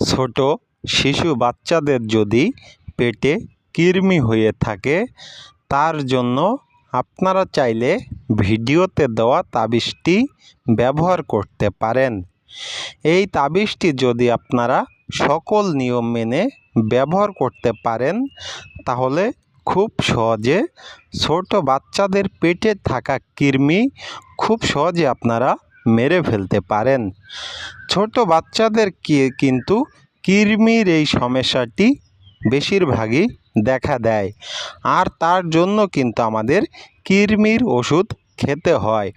ছোট শিশু বাচ্চাদের যদি পেটে কৃমি হয়ে থাকে, তার জন্য আপনারা চাইলে ভিডিওতে দেওয়া তাবিজটি ব্যবহার করতে পারেন। এই তাবিজটি যদি আপনারা সকল নিয়ম মেনে ব্যবহার করতে পারেন, তাহলে খুব সহজে ছোট বাচ্চাদের পেটে থাকা কৃমি খুব সহজে আপনারা মেরে ফেলতে পারেন। ছোট বাচ্চাদের কিন্তু কৃমির এই সমস্যাটি বেশিরভাগই দেখা দেয়। আর তার জন্য কিন্তু আমাদের কৃমির ওষুধ খেতে হয়।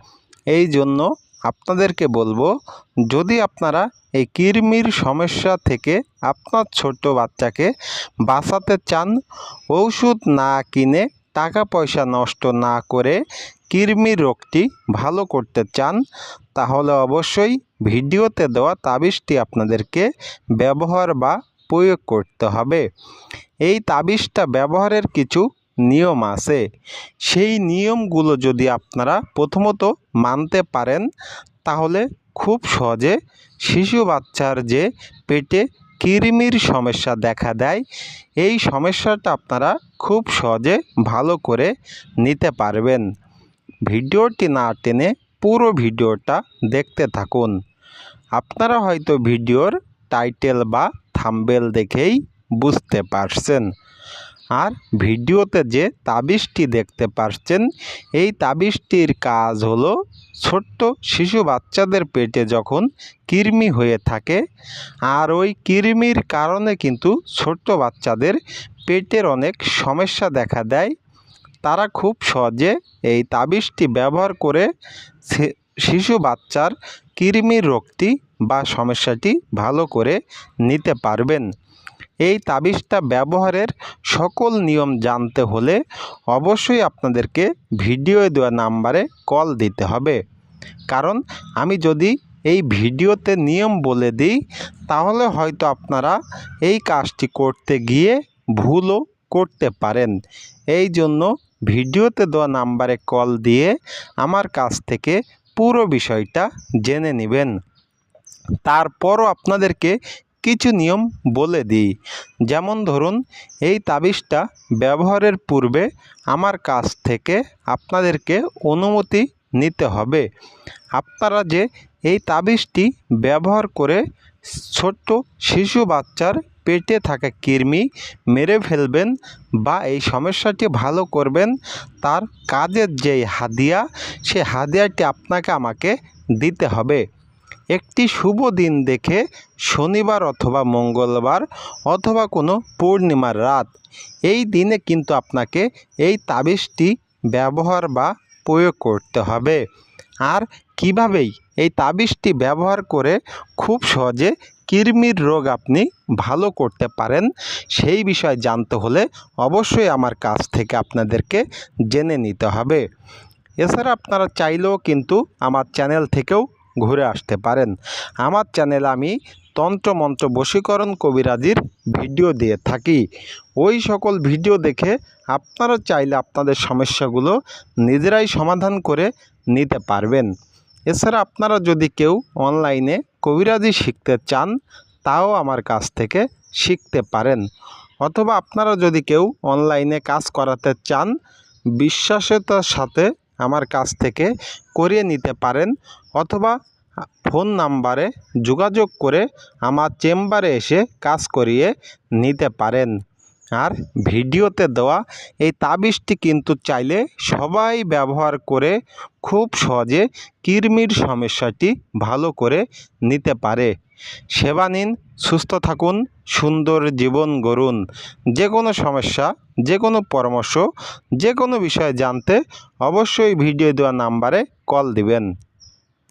এই জন্য আপনাদেরকে বলব, যদি আপনারা এই কৃমির সমস্যা থেকে আপনার ছোট্ট বাচ্চাকে বাঁচাতে চান ঔষধ না কিনে টাকা পয়সা নষ্ট না করে কৃমির রোগটি ভালো করতে চান, তাহলে অবশ্যই ভিডিওতে দেওয়া তাবিজটি আপনাদেরকে ব্যবহার বা প্রয়োগ করতে হবে। এই তাবিজটা ব্যবহারের কিছু নিয়ম আছে। সেই নিয়মগুলো যদি আপনারা প্রথমত মানতে পারেন, তাহলে খুব সহজে শিশু বাচ্চার যে পেটে কৃমির সমস্যা দেখা দেয়, এই সমস্যাটা আপনারা খুব সহজে ভালো করে নিতে পারবেন। ভিডিওটি না টেনে পুরো ভিডিওটা দেখতে থাকুন। আপনারা হয়তো ভিডিওর টাইটেল বা থাম্বেল দেখেই বুঝতে পারছেন। আর ভিডিওতে যে তাবিজটি দেখতে পাচ্ছেন এই তাবিজটির কাজ হলো ছোট্ট শিশু বাচ্চাদের পেটে যখন কৃমি হয়ে থাকে, আর ওই কৃমির কারণে কিন্তু ছোট্ট বাচ্চাদের পেটের অনেক সমস্যা দেখা দেয়। তারা খুব সহজে এই তাবিজটি ব্যবহার করে শিশু বাচ্চার কৃমির রোগটি বা সমস্যাটি ভালো করে নিতে পারবেন। এই তাবিজটা ব্যবহারের সকল নিয়ম জানতে হলে অবশ্যই আপনাদেরকে ভিডিও দেওয়া নাম্বারে কল দিতে হবে। কারণ আমি যদি এই ভিডিওতে নিয়ম বলে দিই, তাহলে হয়তো আপনারা এই কাজটি করতে গিয়ে ভুলও করতে পারেন। এই জন্য ভিডিওতে দেওয়া নাম্বারে কল দিয়ে আমার কাছ থেকে পুরো বিষয়টা জেনে নেবেন। তারপরও আপনাদেরকে কিছু নিয়ম বলে দিই। যেমন ধরুন, এই তাবিজটা ব্যবহারের পূর্বে আমার কাছ থেকে আপনাদেরকে অনুমতি নিতে হবে। আপনারা যে এই তাবিজটি ব্যবহার করে ছোট্ট শিশু বাচ্চার পেটে থাকা কৃমি মেরে ফেলবেন বা এই সমস্যাটি ভালো করবেন, তার কাজের যেই হাদিয়া, সে হাদিয়াটি আপনাকে আমাকে দিতে হবে। একটি শুভ দিন দেখে শনিবার অথবা মঙ্গলবার অথবা কোনো পূর্ণিমার রাত, এই দিনে কিন্তু আপনাকে এই তাবিজটি ব্যবহার বা প্রয়োগ করতে হবে। আর কিভাবেই এই তাবিজটি ব্যবহার করে খুব সহজে কৃমির রোগ আপনি ভালো করতে পারেন, সেই বিষয় জানতে হলে অবশ্যই আমার কাছ থেকে আপনাদেরকে জেনে নিতে হবে। এছাড়া আপনারা চাইলেও কিন্তু আমার চ্যানেল থেকেও ঘুরে আসতে পারেন। আমার চ্যানেলে আমি তন্ত্রমন্ত্র বশীকরণ কবিরাজির ভিডিও দিয়ে থাকি। ওই সকল ভিডিও দেখে আপনারা চাইলে আপনাদের সমস্যাগুলো নিজেরাই সমাধান করে নিতে পারবেন। এছাড়া আপনারা যদি কেউ অনলাইনে কবিরাজি শিখতে চান, তাও আমার কাছ থেকে শিখতে পারেন। অথবা আপনারা যদি কেউ অনলাইনে কাজ করাতে চান বিশ্বাসতার সাথে আমার কাছ থেকে করিয়ে নিতে পারেন অথবা ফোন নাম্বারে যোগাযোগ করে আমার চেম্বারে এসে কাজ করিয়ে নিতে পারেন। আর ভিডিওতে দেওয়া এই তাবিজটি কিন্তু চাইলে সবাই ব্যবহার করে খুব সহজে কৃমির সমস্যাটি ভালো করে নিতে পারে। সেবা নিন, সুস্থ থাকুন, সুন্দর জীবন গড়ুন। যে কোনো সমস্যা, যে কোনো পরামর্শ, যে কোনো বিষয়ে জানতে অবশ্যই ভিডিও দেওয়া নাম্বারে কল দিবেন।